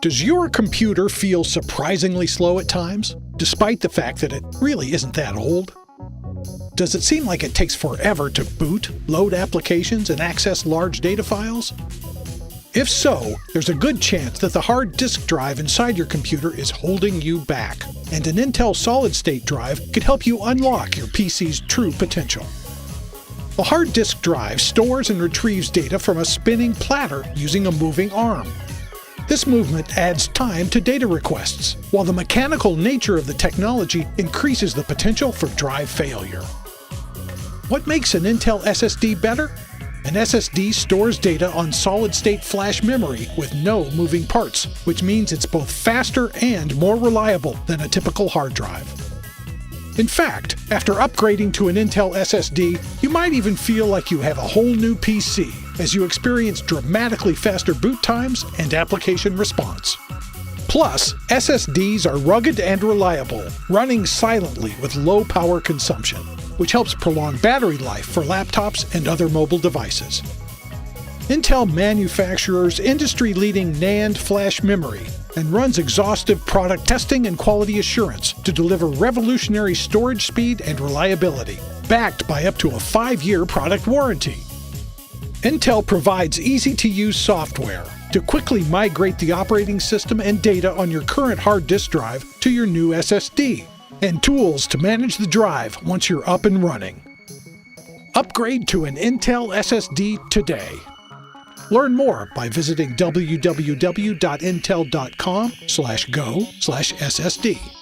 Does your computer feel surprisingly slow at times, despite the fact that it really isn't that old? Does it seem like it takes forever to boot, load applications, and access large data files? If so, there's a good chance that the hard disk drive inside your computer is holding you back, and an Intel solid state drive could help you unlock your PC's true potential. A hard disk drive stores and retrieves data from a spinning platter using a moving arm. This movement adds time to data requests, while the mechanical nature of the technology increases the potential for drive failure. What makes an Intel SSD better? An SSD stores data on solid state flash memory with no moving parts, which means it's both faster and more reliable than a typical hard drive. In fact, after upgrading to an Intel SSD, you might even feel like you have a whole new PC as you experience dramatically faster boot times and application response. Plus, SSDs are rugged and reliable, running silently with low power consumption, which helps prolong battery life for laptops and other mobile devices. Intel manufactures industry leading NAND flash memory and runs exhaustive product testing and quality assurance to deliver revolutionary storage speed and reliability, backed by up to a five year product warranty. Intel provides easy to use software to quickly migrate the operating system and data on your current hard disk drive to your new SSD, and tools to manage the drive once you're up and running. Upgrade to an Intel SSD today. Learn more by visiting www.intel.com/go/ssd.